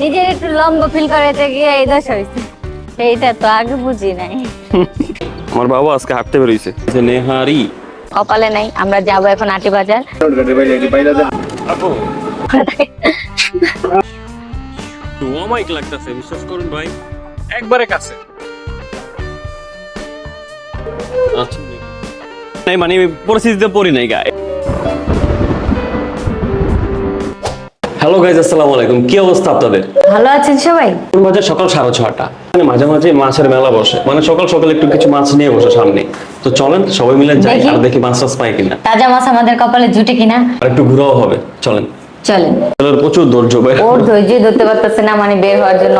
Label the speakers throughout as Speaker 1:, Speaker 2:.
Speaker 1: নিজের একটু লম্বা ফিল করাতে গিয়ে এই দশ হয়েছে এইটা তো আগে বুঝি নাই।
Speaker 2: আমার বাবা আজকে হাঁটতে বেরোইছে। যে নেহারি।
Speaker 1: কপালে নাই আমরা যাব এখন আটি বাজার।
Speaker 2: লাগতেছে বিশ্বাস করুন ভাই। একবারে কাছে। আচ্ছা। নাই মানে পরিস্থিতিতে পড়ি নাই গায়ে হ্যালো গাইজ আসসালামু আলাইকুম। কি অবস্থা আপনাদের?
Speaker 1: ভালো আছেন সবাই?
Speaker 2: বাজার সকাল সাড়ে ছটা মানে মাঝে মাঝে মাছের মেলা বসে। মানে সকাল সকাল একটু কিছু মাছ নিয়ে বসে সামনে। তো চলেন সবাই মিলে যাই আর দেখি মাছ টাছ পাই কিনা।
Speaker 1: তাজা মাছ আমাদের কপালে জুটে কিনা?
Speaker 2: আর একটু ঘোরাও হবে। চলেন।
Speaker 1: চলেন।
Speaker 2: চলেন প্রচুর ধৈর্য ভাই।
Speaker 1: ওর ধৈর্য ধরতে পারতেছে না মানে বের হওয়ার জন্য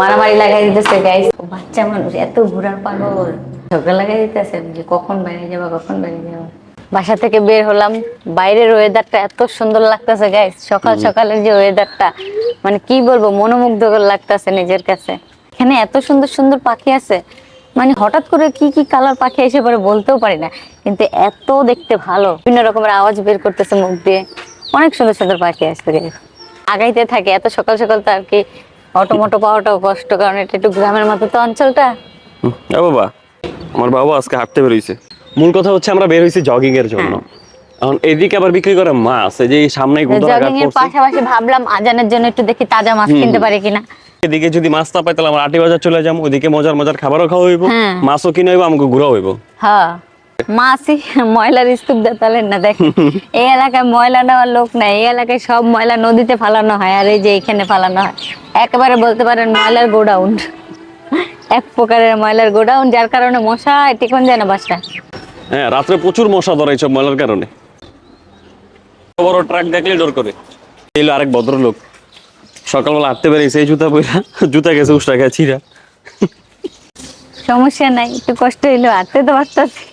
Speaker 1: মারামারি লাগাই দিতেছে গাইস বাচ্চা মানুষ এত ঘুরার পাগল। ঝগড়া লাগাই দিতেছে যে কখন বাইরে যাবা কখন বাইরে যাবা? বাসা থেকে বের হলাম। বাইরের ওয়েদারটা এত সুন্দর লাগতেছে গাইস সকাল সকালের যে ওয়েদারটা মানে কি বলব মনোমুগ্ধকর লাগতেছে নিজের কাছে। এখানে এত সুন্দর সুন্দর পাখি আছে মানে হঠাৎ করে কি কি কালার পাখি এসে পরে বলতেও পারি না কিন্তু এত দেখতে ভালো। বিভিন্ন রকমের আওয়াজ বের করতেছে মুখ দিয়ে। অনেক সুন্দর সুন্দর পাখি আসছে guys। আগাইতে থাকে এত সকাল সকাল তো আর কি অটো মোটো পাওয়াটাও কষ্ট কারণ এটা একটু গ্রামের মতো তো অঞ্চলটা।
Speaker 2: বাবা আমার বাবা আজকে হাঁটতে বেরোইছে মূল কথা হচ্ছে আমরা বের হইছি জগিং এর জন্য। এখন এদিকে আবার বিক্রি করে মাছ এই যে সামনে
Speaker 1: জগিং এর পাশাপাশি ভাবলাম আজানের জন্য একটু দেখি তাজা মাছ কিনতে পারি কিনা।
Speaker 2: এদিকে যদি মাছ না পাই তাহলে আমরা আটি বাজার চলে যাব। ওদিকে মজার মজার খাবারও খাওয়া হইব
Speaker 1: হ্যাঁ।
Speaker 2: মাছও কিনে হইব আমাকে ঘুরা হইব।
Speaker 1: হ্যাঁ। মাছই ময়লার স্তূপ দেতালেন না দেখ। এই এলাকায় ময়লা নেওয়ার লোক নাই এই এলাকায় সব ময়লা নদীতে ফালানো হয় আর এই যে এখানে ফালানো হয়। একেবারে বলতে পারেন ময়লার গোডাউন। এক প্রকারের ময়লার গোডাউন যার কারণে মশা টিকন যায় না বাসায়
Speaker 2: হ্যাঁ রাত্রে প্রচুর মশা ধরে এইসব ময়লার কারণে। বড় ট্রাক দেখলে ডর করে। এলো আরেক ভদ্রলোক। সকালবেলা হাঁটতে বেরিয়েছে এই জুতা পইরা জুতা গেছে উষ্টা খেয়ে ছিঁড়া।
Speaker 1: সমস্যা নাই একটু কষ্ট হইল হাঁটতে তো পারতাছি।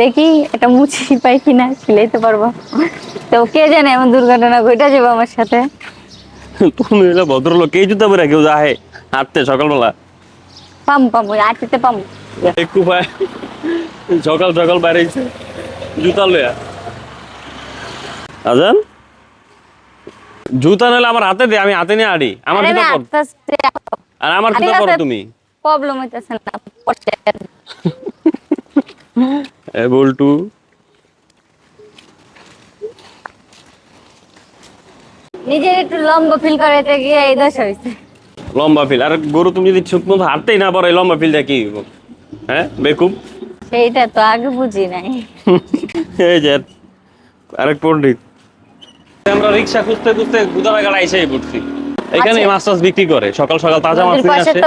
Speaker 1: দেখি এটা মুছি পাই কিনা খিলাইতে পারব। তো কে জানে এমন দুর্ঘটনা ঘটে যাবে আমার সাথে?
Speaker 2: তুমি এলো ভদ্রলোক এই জুতা পরে কেউ যায় হাঁটতে সকালবেলা।
Speaker 1: পাম পাম আটিতে পাম।
Speaker 2: একটু ভাই সকাল সকাল বাইরেছে জুতা লয়া আজান? জুতা নিলে আমার হাতে দে আমি হাতে নিয়ে আড়ি। আমার জুতা পর আর আমার জুতা পরো। তুমি।
Speaker 1: প্রবলেম হইতেছে না পড়ছে।
Speaker 2: এ বল্টু।
Speaker 1: নিজের একটু লম্বা ফিল করাতে গিয়ে এই দশ হয়েছে
Speaker 2: লম্বা ফিল আর গরু তুমি যদি ঠিক মতো হাঁটতেই না পারো এই লম্বা ফিলটা কি হইব? হ্যাঁ বেকুব?
Speaker 1: সেইটা তো আগে বুঝি নাই।
Speaker 2: এই যে আরেক পণ্ডিত। আমরা রিক্সা খুঁজতে খুঁজতে পড়ছি। এখানে
Speaker 1: আচ্ছা।
Speaker 2: মাছ টাছ বিক্রি করে সকাল সকাল তাজা মাছ নিয়ে আসে।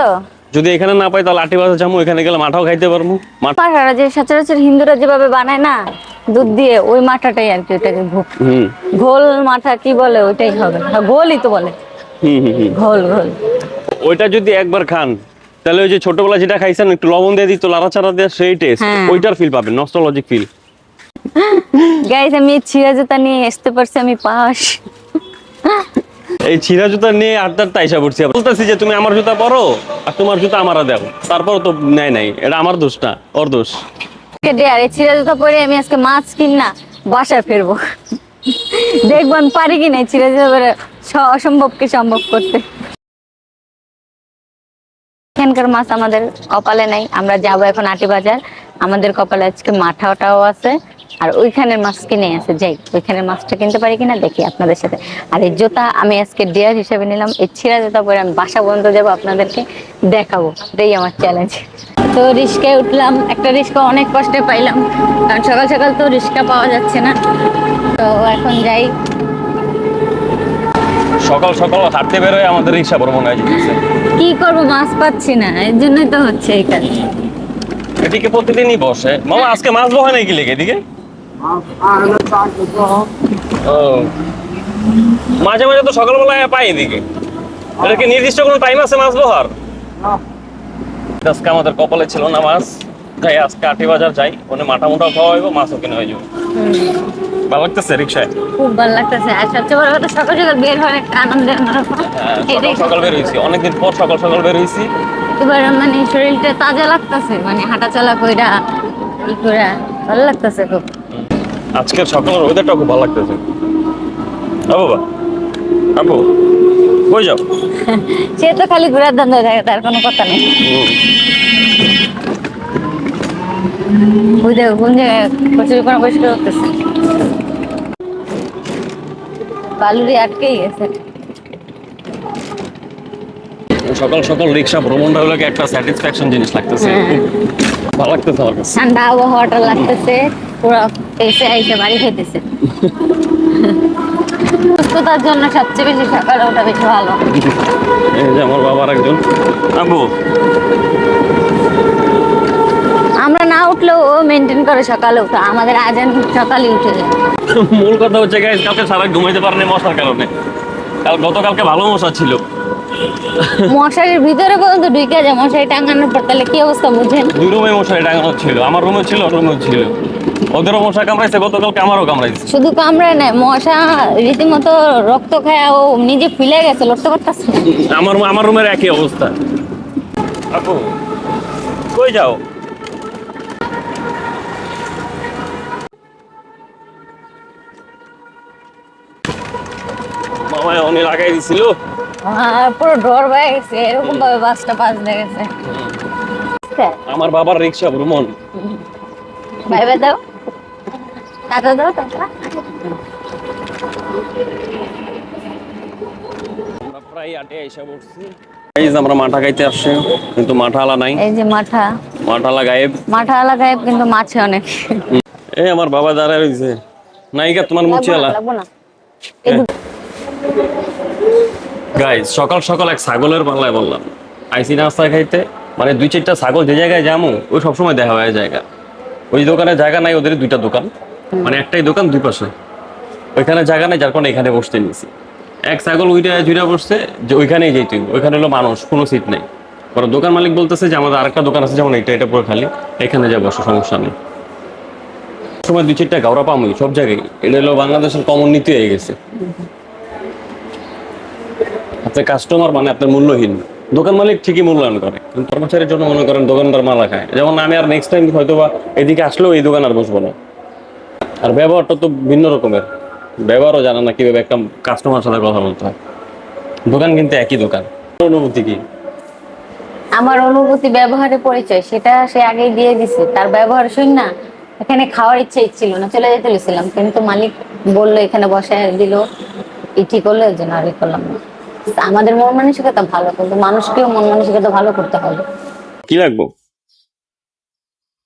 Speaker 2: যদি এখানে না পাই তাহলে আটি বাজার যাব এখানে গেলে মাঠাও খাইতে পারব। মাঠ
Speaker 1: পাহাড়া যে সচরাচর হিন্দুরা যেভাবে বানায় না দুধ দিয়ে ওই মাঠাটাই আর কি ওটাকে ঘোল মাঠা কি বলে ওইটাই হবে। হ্যাঁ, ঘোলই তো বলে।
Speaker 2: হুম হুম হুম।
Speaker 1: ঘোল ঘোল।
Speaker 2: ওইটা যদি একবার খান তাহলে ওই যে ছোটবেলা যেটা খাইছেন একটু লবণ দিয়ে দিত লাড়াচাড়া দিয়ে সেই টেস্ট
Speaker 1: হ্যাঁ।
Speaker 2: ওইটার ফিল পাবেন নস্টলজিক ফিল
Speaker 1: গাইজ আমি ছিঁড়া জুতা নিয়ে আসতে পারছি আমি পাস
Speaker 2: এই ছিঁড়া জুতা নিয়ে আটটা আটটা আইসা পড়ছি। বলতেছি যে তুমি আমার জুতা পরো আর তোমার জুতা আমার দাও তারপর তো নেয় নাই এটা আমার দোষ না ওর দোষ।
Speaker 1: আর এই ছিঁড়া জুতা পরে আমি আজকে মাছ কিন না বাসায় ফিরবো। দেখব আমি পারি কি না ছিঁড়া জুতা পরে অসম্ভবকে সম্ভব করতে। এখানকার মাছ আমাদের কপালে নাই। আমরা যাব এখন আটি বাজার। আমাদের কপালে আজকে মাঠাটাও আছে। আর ওইখানের মাছ কিনে আছে। যাই, ওইখানের মাছটা কিনতে পারি কিনা দেখি আপনাদের সাথে। আর এই জুতা আমি আজকে ডেয়ার হিসেবে নিলাম। এই ছিঁড়া জুতা পরে আমি বাসা বন্ধ যাব আপনাদেরকে দেখাবো। এটাই আমার চ্যালেঞ্জ তো রিস্কায় উঠলাম। একটা রিস্কা অনেক কষ্টে পাইলাম। কারণ সকাল সকাল তো রিস্কা পাওয়া যাচ্ছে না। তো এখন যাই।
Speaker 2: সকাল সকাল হাঁটতে বেরোয় আমাদের রিক্সা ভ্রমণ যেতেছে।
Speaker 1: কি করব মাছ পাচ্ছি না এর জন্যই তো হচ্ছে এই কাজ।
Speaker 2: এদিকে প্রতিদিনই বসে। মামা আজকে মাছ বহে নাকি লেগে এদিকে? ও। মাঝে মাঝে তো সকালবেলায় পাই এদিকে। এটা কি নির্দিষ্ট কোনো টাইম আছে মাছ বহার? আজকে আমাদের কপালে ছিল না মাছ। যাই আজকে আটি বাজার যাই। ওখানে মাথা মোটা খাওয়া হইব মাছও কিনে হয়ে যাবে। ভালো লাগতেছে রিক্সায়
Speaker 1: খুব ভালো লাগতেছে। আর সবচেয়ে বড় কথা সকাল সকাল বের হওয়ার একটা আনন্দের
Speaker 2: হ্যাঁ, সকাল বের হয়েছি অনেকদিন পর সকাল সকাল বের হয়েছি
Speaker 1: এবার মানে শরীরটা তাজা লাগতেছে মানে হাঁটা চলা কইরা ই কইরা ভালো লাগতেছে খুব।
Speaker 2: আজকের সকালের ওয়েদারটা খুব ভালো লাগতেছে। ও বাবা আপু কই যাও?
Speaker 1: সে তো খালি ঘোরার ধান্দা থাকে তার কোনো কথা নেই। ওই দেখো কোন জায়গায় কচুরি কোনো পরিষ্কার করতেছে বালুরি আটকেই গেছে।
Speaker 2: সকাল সকাল রিক্সা ভ্রমণটা হলো একটা স্যাটিসফ্যাকশন জিনিস লাগতেছে।
Speaker 1: হ্যাঁ।
Speaker 2: ভালো লাগতেছে আমার কাছে।
Speaker 1: ঠান্ডা আবহাওয়াটা লাগতেছে পুরো এসে আইসে বাড়ি খেতেছে। সুস্থতার জন্য সবচেয়ে বেশি সকালে ওঠা বেশি ভালো।
Speaker 2: এই যে আমার বাবার একজন। আবু
Speaker 1: উঠলেও ও মেনটেন করে সকালে উঠা। আমাদের আজান সকালে উঠে যায়।
Speaker 2: মূল কথা হচ্ছে গাইজ কালকে সারা ঘুমাইতে পারেনি মশার কারণে। কাল গতকালকে ভালো মশা ছিল।
Speaker 1: মশারির ভিতরে পর্যন্ত ঢুকে যায় মশারি টাঙানোর পর তাহলে কি অবস্থা বুঝেন?
Speaker 2: দুই রুমে মশারি টাঙানো ছিল আমার রুমে ছিল রুমেও ছিল। ওদেরও মশা কামড়াইছে গতকালকে আমারও কামড়াইছে।
Speaker 1: শুধু কামড়ায় নাই মশা রীতিমতো রক্ত খায় ও নিজে ফুলে গেছে লড়তে পারতেছে।
Speaker 2: আমার আমার রুমের একই অবস্থা। আপু কই যাও মামা অনেক লাগাই দিছিল?
Speaker 1: পুরো ডর হয়ে গেছে এরকম ভাবে বাসটা পাস দিয়ে গেছে।
Speaker 2: আমার বাবার রিক্সা ভ্রমণ।
Speaker 1: দাও। টাটা দাও টাটা
Speaker 2: প্রায় আটে এসে পড়ছি। এই আমরা মাঠা খাইতে আসছি কিন্তু মাঠালা নাই।
Speaker 1: এই যে মাঠা।
Speaker 2: মাঠালা গায়েব।
Speaker 1: মাঠা লাগায় কিন্তু মাছে অনেক।
Speaker 2: এই আমার বাবা দাঁড়ায় রয়েছে। নাইকা তোমার মুচিয়ালা।
Speaker 1: লাগবো না।
Speaker 2: গাইজ সকাল সকাল এক ছাগলের বাংলায় বললাম। আইসি নাস্তা খাইতে মানে দুই চারটা ছাগল যে জায়গায় যামু, ওই সবসময় দেখা হয় জায়গা। ওই দোকানে জায়গা নাই ওদের দুইটা দোকান। মানে একটাই দোকান, দুই পাশে। ওইখানে জায়গা নাই, যার কারণে এখানে বসতে নিয়েছি এক ছাগল ওইটা জুড়ে বসছে, যে ওইখানেই যেতে। ওইখানে হলো মানুষ, কোনো সিট নেই। পরে দোকান মালিক বলতেছে যে, আমাদের আরেকটা দোকান আছে, যেমন এটা এটা পুরো খালি। এখানে যা বসো সমস্যা নেই। সময় দুই চারটা গাওরা পামুই, সব জায়গায়। এটা হলো বাংলাদেশের কমন নীতি হয়ে গেছে। আপনার কাস্টমার মানে আপনার মূল্যহীন। দোকান মালিক ঠিকই মূল্যায়ন করে কর্মচারীর জন্য মনে করেন দোকানদার মালা খায় যেমন আমি আর নেক্সট টাইম হয়তো বা এদিকে আসলেও এই দোকান আর বসবো না। আর ব্যবহারটা তো ভিন্ন রকমের। ব্যবহারও জানা না কীভাবে একটা কাস্টমার সাথে কথা বলতে হয়। দোকান কিন্তু একই দোকান। অনুভূতি কি?
Speaker 1: আমার অনুভূতি ব্যবহারের পরিচয়, সেটা সে আগেই দিয়ে দিছে। তার ব্যবহার শুন না, এখানে খাওয়ার ইচ্ছে ছিল না, চলে যেতে গেছিলাম কিন্তু মালিক বলল, এখানে বসায় দিল। ঠিক হলো, এই জন্য আর করলাম না। আমাদের মন মানসিকতা ভালো কিন্তু মানুষকেও মন মানসিকতা ভালো করতে হবে।
Speaker 2: কি লাগবো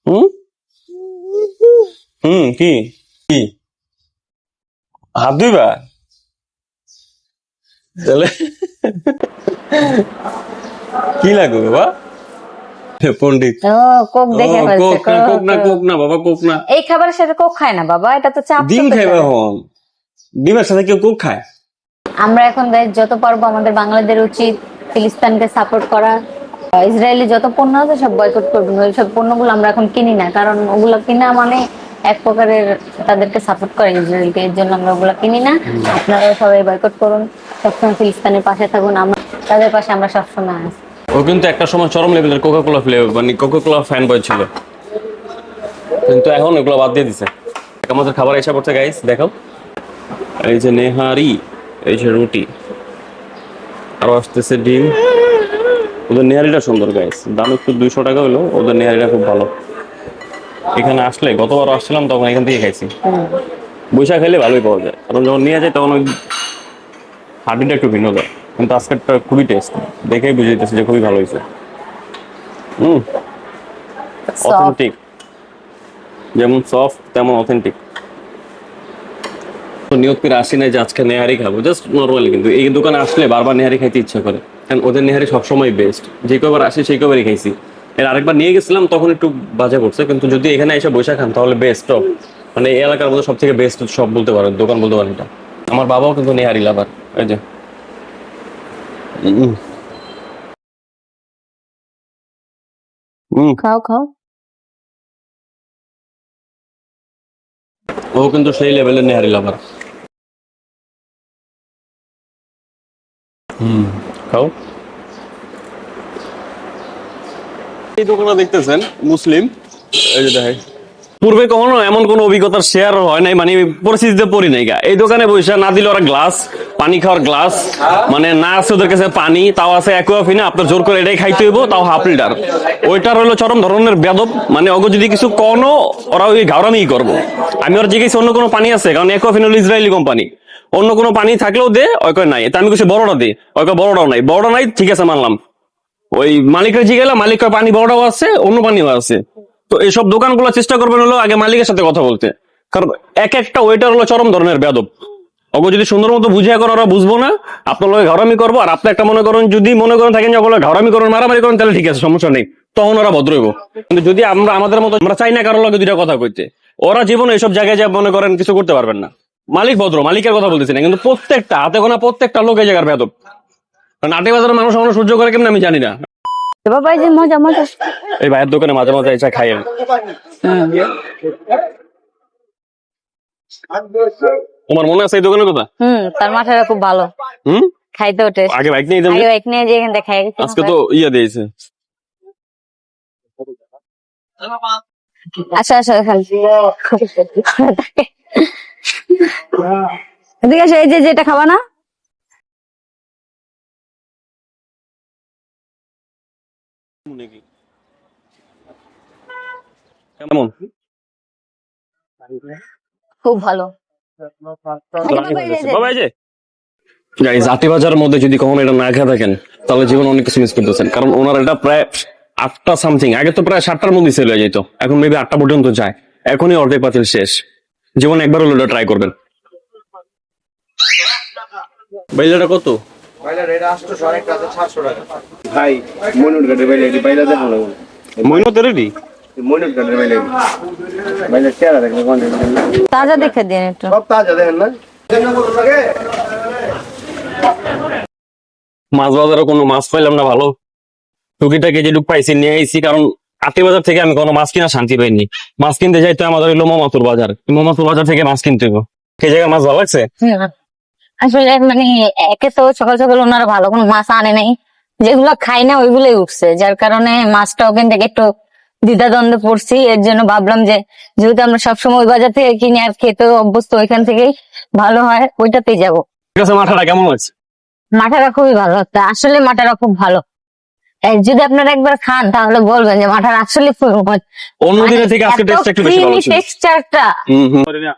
Speaker 2: হুম? হুম কি? কি? হাত ধুইবা? তাহলে কি লাগবে বাবা? পন্ডিত
Speaker 1: কোক দেখে
Speaker 2: কোক না কোক। না
Speaker 1: কোক।
Speaker 2: কোক না বাবা কোক না।
Speaker 1: এই খাবারের সাথে কোক খায় না বাবা এটা তো চাপ
Speaker 2: ডিম খাইবা হন ডিমের সাথে কেউ কোক খায়?
Speaker 1: আমরা এখন যত পারব, আমাদের বাংলাদেশের উচিত ফিলিস্তিনকে সাপোর্ট করা। ইসরায়েলি যত পণ্য আছে সব বয়কট করবেন ওই সব পণ্যগুলো আমরা এখন কিনি না, কারণ ওগুলো কিনা মানে এক প্রকারের তাদেরকে সাপোর্ট করে ইসরায়েলকে, এর জন্য আমরা ওগুলো কিনি না। আপনারা সবাই বয়কট করুন, সবসময় ফিলিস্তিনের পাশে থাকুন আমরা তাদের পাশে আমরা সবসময় আছি।
Speaker 2: ও কিন্তু একটা সময় চরম লেভেলের কোকা কোলা ফ্লেভার মানে কোকা কোলা ফ্যান বয় ছিল। কিন্তু এখন এগুলো বাদ দিয়ে দিছে। আমাদের খাবার এসে পড়ছে গাইস দেখো এই যে নেহারি। এই যে রুটি। আরও আসতেছে ডিম। ওদের নেহারিটা সুন্দর গাইস দাম একটু দুইশো টাকা হলো ওদের নেহারিটা খুব ভালো। এখানে আসলে গতবার আসছিলাম তখন এখান থেকে খাইছি। বৈশাখ খাইলে ভালোই পাওয়া যায়। কারণ যখন নিয়ে যায় তখন ওই হাড্ডিটা একটু ভিন্ন দেয় কিন্তু আজকেরটা খুবই টেস্ট দেখেই বুঝে যেতেছে যে খুবই ভালো হয়েছে। হুম. অথেন্টিক যেমন সফট তেমন অথেন্টিক নিয়োগ করে আসি না যে আজকে নেহারি খাব। জাস্ট নর্মালি কিন্তু। এই দোকানে আসলে বারবার নেহারি খাইতে ইচ্ছা করে। কারণ ওদের নেহারি সবসময় বেস্ট যে কবার আসি সেই কবারই খাইছি। এর আরেকবার নিয়ে গেছিলাম তখন একটু বাজে করছে। কিন্তু যদি এখানে এসে বসে খান তাহলে বেস্ট অফ মানে এই এলাকার মধ্যে সব থেকে বেস্ট সব বলতে পারেন দোকান বলতে পারেন এটা। আমার বাবাও কিন্তু নেহারি লাভার এই যে।
Speaker 1: খাও খাও।
Speaker 2: ও কিন্তু সেই লেভেলের নেহারি লাভার হুম খাও। এই দোকানে দেখতেছেন মুসলিম। এই যে দেখেন। পূর্বে কখনো এমন কোনো অভিজ্ঞতার শেয়ার হয় নাই মানে পরিস্থিতিতে পড়ি নাই। এই দোকানে বসে না দিলে ওরা গ্লাস পানি খাওয়ার গ্লাস মানে না আছে ওদের কাছে পানি, তাও আছে অ্যাকুয়াফিনা আপনার জোর করে এটাই খাইতে হইব, তাও হাফ লিটার ওইটার হলো চরম ধরনের বেদব মানে ওগো যদি কিছু কোনো, ওরা ওই ঘাওরামি করব। আমি ওরা জিজ্ঞেস অন্য কোনো পানি আছে? কারণ অ্যাকুয়াফিন হলো ইসরায়েলি কোম্পানি অন্য কোনো পানি থাকলেও দে, ওই কয় নাই। তা আমি কিছু বড়টা দে। ওই কয়, বড়টাও নাই। বড়টা নাই, ঠিক আছে, মানলাম। ওই মালিকের জিগেলা মালিক পানি বড়টাও আছে, অন্য পানিও আছে? তো এইসব দোকানগুলো চেষ্টা করবেন হলো আগে মালিকের সাথে কথা বলতে। কারণ এক একটা ওয়েটার হলো চরম ধরনের বেদব ওকে যদি সুন্দর মতো বুঝিয়া করার ওরা বুঝব না, আপনার লগে ঘরামি করব, আর আপনি একটা মনে করেন, যদি মনে করেন থাকেন যে ওগুলো ঘরামি করেন, মারামারি করেন, তাহলে ঠিক আছে, সমস্যা নেই। তখন ওরা ভদ্র হইব। কিন্তু যদি আমরা, আমাদের মতো, আমরা চাই না কারোর লগে দুইটা কথা কইতে। ওরা জীবনে এইসব জায়গায় যা মনে করেন কিছু করতে পারবেন না। মালিক ভদ্র, মালিকের কথা বলতেছি না, কিন্তু প্রত্যেকটা, হাতে গোনা প্রত্যেকটা লোক এই জায়গার বেদব আটে বাজারের মানুষ আমরা সহ্য করে কেমন আমি জানি না।
Speaker 1: বাবা এই যে মজা মজা।
Speaker 2: এই ভাইয়ের দোকানে মাঝে মাঝে এসে খাই আমি। তোমার মনে আছে এই দোকানের কথা?
Speaker 1: হুম তার মাথাটা খুব ভালো।
Speaker 2: হুম?
Speaker 1: খাইতে ওঠে।
Speaker 2: আগে বাইক নিয়ে
Speaker 1: আগে বাইক নিয়ে যে এখান থেকে খাই।
Speaker 2: আজকে তো ইয়ে দিয়েছে।
Speaker 1: আচ্ছা আচ্ছা এখানে। এদিকে আসো, এই যে যেটা খাবা না?
Speaker 2: কেমন?
Speaker 1: খুব ভালো।
Speaker 2: বাবা এই যে। গাইজ আটি বাজারের মধ্যে যদি কখনো এটা না খেয়ে থাকেন তাহলে জীবন অনেক কিছু মিস করতেছেন। কারণ ওনার এটা প্রায় আটটা সামথিং আগে তো প্রায় সাতটার মধ্যে সেল হয়ে যেত এখন মেবি আটটা পর্যন্ত যায়। এখনই অর্ধেক পাতিল শেষ। জীবন একবার হলো ট্রাই করবেন। ভাই এটা কত?
Speaker 3: ভাই বাইলা এটি বাইলা দেখো না
Speaker 2: রেডি
Speaker 3: বাইলা চেহারা দেখলে কোন
Speaker 1: তাজা দেখে দিন একটু।
Speaker 3: সব তাজা দেখেন না।
Speaker 2: মাছ বাজারে কোনো মাছ পাইলাম না ভালো। টুকিটাকে যেটুক পাইছি নিয়ে আইছি কারণ আটি বাজার থেকে আমি কোনো মাছ কিনা শান্তি পাইনি। মাছ কিনতে যাইতে আমাদের হলো মোমাতুর বাজার। মোমাতুর বাজার থেকে মাছ কিনতে সেই জায়গায় মাছ ভালো লাগছে?
Speaker 1: আসলে মানে একে তো সকাল সকাল ওনারা ভালো কোনো মাছ আনে নাই। যেগুলো খাই না ওইগুলোই উঠছে। যার কারণে মাছটা ওখান থেকে একটু দ্বিধাদ্বন্দ্বে পড়ছি। এর জন্য ভাবলাম যে যেহেতু আমরা সবসময় ওই বাজার থেকে কিনে আর খেতে অভ্যস্ত ওইখান থেকেই ভালো হয় ওইটাতেই যাব।
Speaker 2: ঠিক আছে মাথাটা কেমন
Speaker 1: মাঠাটা খুবই ভালো। তা আসলে মাঠাটা খুব ভালো। যদি আপনারা একবার খান তাহলে বলবেন যে মাঠার আসলে
Speaker 2: অন্য দিনের থেকে আজকে টেস্ট একটু বেশি ভালো
Speaker 1: টেক্সচারটা।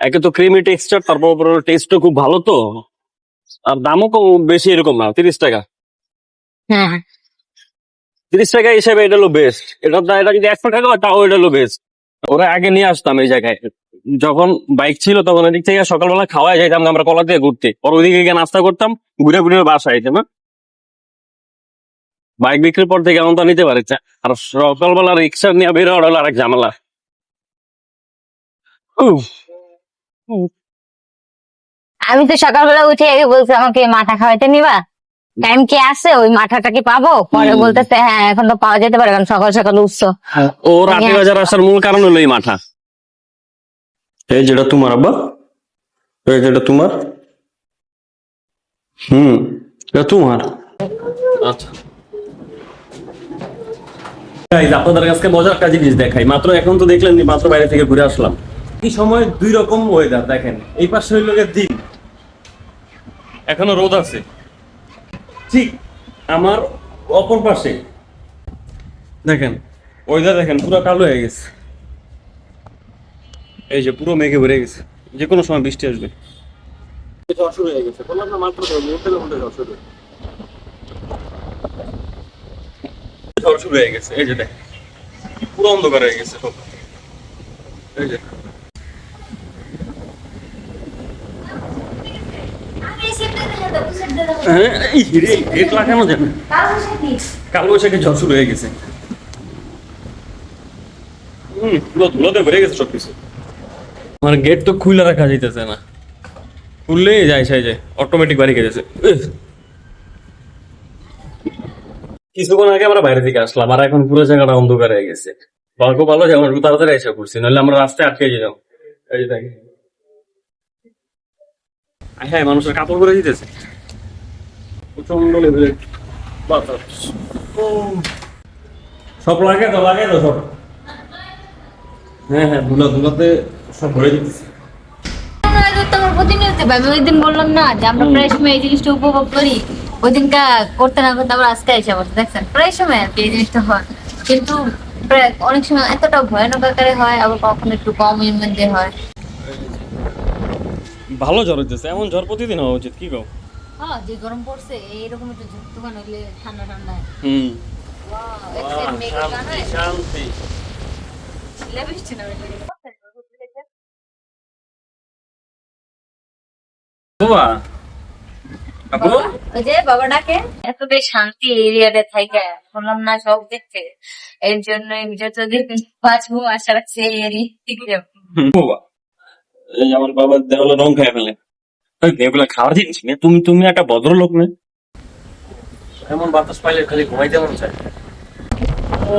Speaker 2: একে তো ক্রিমি টেক্সচার তারপর টেস্টও খুব ভালো তো? আর দামও কম বেশি এরকম না তিরিশ টাকা।
Speaker 1: হ্যাঁ।
Speaker 2: তিরিশ টাকা হিসেবে এটা হলো বেস্ট এটা এটা যদি একশো টাকা হয় তাও এটা হলো বেস্ট ওরা আগে নিয়ে আসতাম এই জায়গায়। যখন বাইক ছিল তখন এদিক থেকে সকালবেলা খাওয়া যাইতাম আমরা কলা দিয়ে ঘুরতে। ওর ওইদিকে গিয়ে নাস্তা করতাম ঘুরে ঘুরে বাসা আইতাম হ্যাঁ? বাইক বিক্রির পর থেকে এমন তো নিতে পারছে আর সকালবেলা রিক্সা নিয়ে বের হলো আরেক ঝামেলা।
Speaker 1: আমি তো সকালবেলা উঠে আগে বলছি আমাকে মাথা খাওয়াইতে নিবা? টাইম কি আছে? ওই মাথাটা কি পাবো? পরে। বলতেছে হ্যাঁ এখন তো পাওয়া যেতে পারে কারণ সকাল সকাল উঠছো।
Speaker 2: ও রাতে বাজার আসার মূল কারণ হলো এই মাথা। এই যেটা তোমার আব্বা। এই যেটা তোমার। হুম এটা তোমার। আচ্ছা। Guys, আপনাদের কাছে মজার একটা জিনিস দেখাই। মাত্র এখন তো দেখলেন মাত্র বাইরে থেকে ঘুরে আসলাম। এই সময় দুই রকম ওয়েদার দেখেন। এই পাশে হইল দিন। এখনও রোদ আছে। ঠিক, আমার অপর পাশে। দেখেন ওয়েদার দেখেন, পুরো কালো হয়ে গেছে। এই যে পুরো মেঘে ভরে গেছে। যে কোনো সময় বৃষ্টি আসবে। শুরু হয়ে গেছে। বললাম না, মাত্র ঝড় শুরু হয়ে গেছে। এই যে দেখ, পুরো অন্ধকার হয়ে গেছে এই যে হ্যাঁ হয়ে অটোমেটিক গেছে কিছুক্ষণ আগে আমরা বাইরে থেকে আসলাম, আর এখন পুরো জায়গাটা অন্ধকার হয়ে গেছে। ভালো যে আমরা তাড়াতাড়ি এসে পড়ছি নাহলে আমরা রাস্তায় আটকে যেতাম এই হ্যাঁ মানুষের কাপড় পরে দিতেছে। প্রচণ্ড লেভেলের বাতাস। সব লাগে তো লাগে তো সব। হ্যাঁ হ্যাঁ ধুলা ধুলাতে সব ভরে দিতেছে।
Speaker 1: প্রতিনিয়ত আমি ওই দিন বললাম না যে আমরা প্রায় সময় এই জিনিসটা উপভোগ করি। ওই দিনকা করতে না করতে আবার আজকে এসে বসে দেখছেন? প্রায় সময় আর কি এই জিনিসটা হয়। কিন্তু প্রায় অনেক সময় এতটা ভয়ানক আকারে হয় আবার কখনো একটু কম মধ্যে হয়।
Speaker 2: ভালো ঝড় হইতেছে এমন ঝড় প্রতিদিন হওয়া উচিত কি কও?
Speaker 1: হ্যাঁ যে গরম পড়ছে এইরকম একটু ঝুঁকতুকান হইলে ঠান্ডা ঠান্ডা।
Speaker 2: হুম। শান্তি। বাবা। আপু
Speaker 1: ওই যে বাবা ডাকে। এত বেশ শান্তি এরিয়াতে থাইকা শুনলাম না সব দেখতে। এর জন্য যতদিন বাঁচবো আশা রাখছি এই এরিয়া
Speaker 2: বাবা। আমার বাবা দেওয়ালে রং খেয়ে ফেলে। এগুলা খাওয়ার জিনিস না? তুমি তুমি একটা ভদ্রলোক না। এমন বাতাস পাইলে খালি ঘুমাইতে মন চায়। ও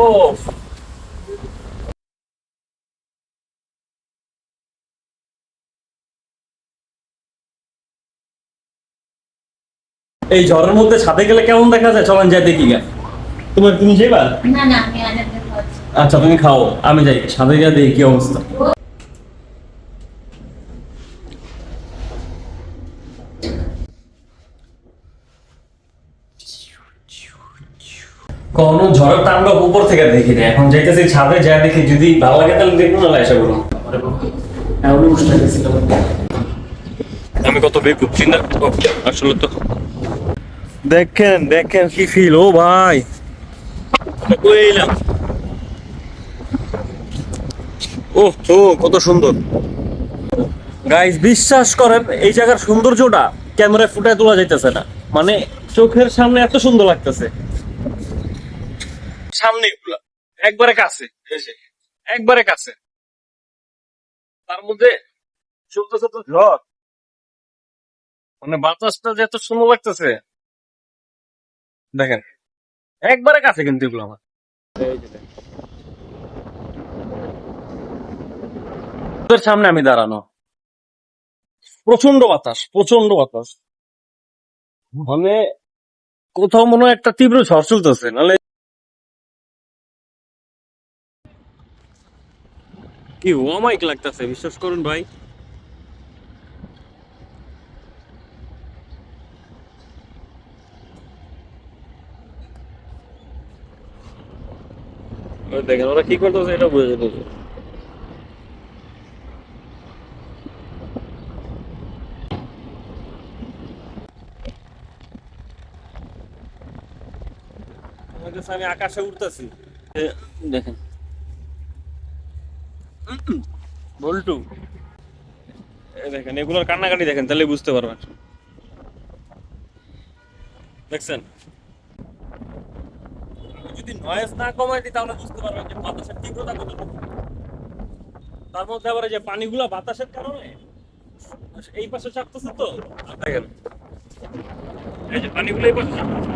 Speaker 2: ও এই ঝড়ের মধ্যে ছাদে গেলে কেমন দেখা যায়? চলেন যাই দেখি গা। তোমার তুমি যাইবা?
Speaker 1: না না আমি আজাদ খাওয়াচ্ছি।
Speaker 2: আচ্ছা তুমি খাও আমি যাই। ছাদে গিয়ে দেখি কি অবস্থা। কোন ঝড়ের তাণ্ডব উপর থেকে দেখি না এখন যাইতেছি ছাদে যা দেখি যদি ভালো লাগে তাহলে দেখব না এসে বলুন আমি কত বেকুব চিন্তা আসলে তো দেখেন দেখেন কি ফিল ও ভাই। কই এলাম? ও ও কত সুন্দর। গাইস বিশ্বাস করেন এই জায়গার সৌন্দর্যটা ক্যামেরায় ফুটায় তোলা যাইতেছে না। মানে চোখের সামনে এত সুন্দর লাগতেছে। সামনে এগুলা। একবারে কাছে। একবারে কাছে। তার মধ্যে ঝড়। মানে বাতাসটা যে এত সুন্দর লাগতেছে। দেখেন একবারে কাছে কিন্তু এগুলো আমার। সামনে আমি দাঁড়ানো। প্রচণ্ড বাতাস প্রচণ্ড বাতাস। মানে কোথাও মনে হয় একটা তীব্র ঝড় চলতেছে নাহলে কি অমাইক লাগতেছে বিশ্বাস করুন ভাই। দেখেন ওরা কি করতেছে এটা বুঝে যেতেছে। আমি আকাশে উঠতেছি দেখেন। বল্টু। দেখেন, এগুলোর কান্নাকাটি দেখেন, তাহলে বুঝতে পারবেন। দেখছেন? যদি নয়েজ না কমাই দিই, তাহলে বুঝতে পারবেন যে বাতাসের তীব্রতা কতটুকু। তার মধ্যে আবার যে পানিগুলা বাতাসের কারণে, এই পাশে চাপতেছে তো। দেখেন। এই যে পানিগুলো এই পাশে চাপতেছে